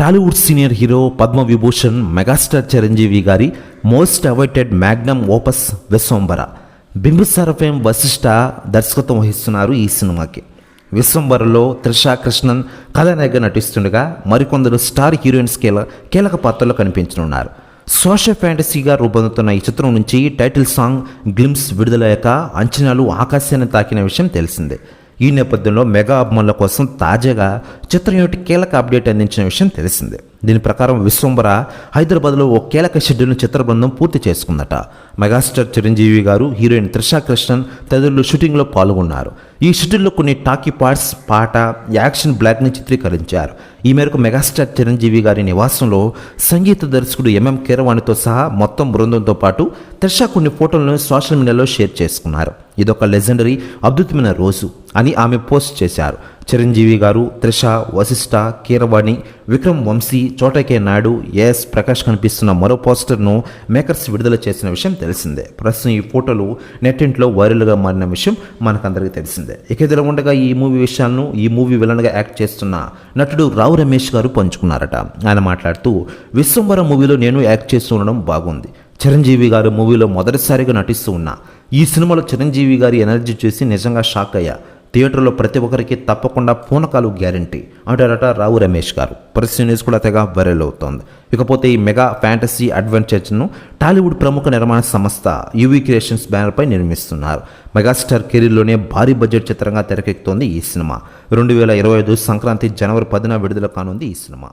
Tollywood senior hero Padma Vibhushan megastar Chiranjeevi గారి most awaited magnum opus Vishwambhara. Bimbisara fame Vassishta దర్శకత్వం వహిస్తున్నారు ఈ సినిమాకి. విశ్వంబరలో త్రిషా కృష్ణన్ కథానాయక నటిస్తుండగా మరికొందరు స్టార్ హీరోయిన్స్ కీల కీలక పాత్రలో కనిపించనున్నారు. సోషల్ ఫ్యాంటసీగా రూపొందుతున్న ఈ చిత్రం నుంచి టైటిల్ సాంగ్ గ్లిమ్స్ విడుదలయ్యాక అంచనాలు ఆకాశాన్ని తాకిన విషయం తెలిసిందే. ఈ నేపథ్యంలో మెగా అభిమానుల కోసం తాజాగా చిత్రం యూనిట్ కీలక అప్డేట్ అందించిన విషయం తెలిసిందే. దీని ప్రకారం విశ్వంబర హైదరాబాద్లో ఓ కీలక షెడ్యూల్ను చిత్ర బృందం పూర్తి చేసుకుందట. మెగాస్టార్ చిరంజీవి గారు హీరోయిన్ త్రిషా కృష్ణన్ తదితరులు షూటింగ్లో పాల్గొన్నారు. ఈ షెడ్యూల్లో కొన్ని టాకీ పార్ట్స్ పాట యాక్షన్ బ్లాక్ని చిత్రీకరించారు. ఈ మేరకు మెగాస్టార్ చిరంజీవి గారి నివాసంలో సంగీత దర్శకుడు ఎంఎం కీరవాణితో సహా మొత్తం బృందంతో పాటు త్రిష కొన్ని ఫోటోలను సోషల్ మీడియాలో షేర్ చేసుకున్నారు. ఇదొక లెజెండరీ అద్భుతమైన రోజు అని ఆమె పోస్ట్ చేశారు. చిరంజీవి గారు త్రిష వశిష్ట కీరవాణి విక్రమ్ వంశీ చోటకే నాయుడు ఏఎస్ ప్రకాష్ కనిపిస్తున్న మరో పోస్టర్ను మేకర్స్ విడుదల చేసిన విషయం తెలిసిందే. ప్రస్తుతం ఈ ఫోటోలు నెట్టింట్లో వైరల్గా మారిన విషయం మనకందరికీ తెలిసిందే. ఇక ఇదిలో ఉండగా ఈ మూవీ విషయాలను ఈ మూవీ విలన్గా యాక్ట్ చేస్తున్న నటుడు రావు రమేష్ గారు పంచుకున్నారట. ఆయన మాట్లాడుతూ విశ్వంబర మూవీలో నేను యాక్ట్ చేస్తూ ఉండడం బాగుంది. చిరంజీవి గారు మూవీలో మొదటిసారిగా నటిస్తూ ఉన్నా. ఈ సినిమాలో చిరంజీవి గారి ఎనర్జీ చూసి నిజంగా షాక్ అయ్యా. థియేటర్లో ప్రతి ఒక్కరికి తప్పకుండా పూనకాలు గ్యారంటీ అంటారట రావు రమేష్ గారు. పరిస్థితి న్యూస్ కూడా తెగ వైరల్ అవుతోంది. ఇకపోతే ఈ మెగా ఫ్యాంటసీ అడ్వెంచర్స్ను టాలీవుడ్ ప్రముఖ నిర్మాణ సంస్థ యూవీ క్రియేషన్స్ బ్యానర్పై నిర్మిస్తున్నారు. మెగాస్టార్ కెరీర్లోనే భారీ బడ్జెట్ చిత్రంగా తెరకెక్కుతోంది ఈ సినిమా. రెండు వేల ఇరవై ఐదు సంక్రాంతి జనవరి పదిన విడుదల కానుంది ఈ సినిమా.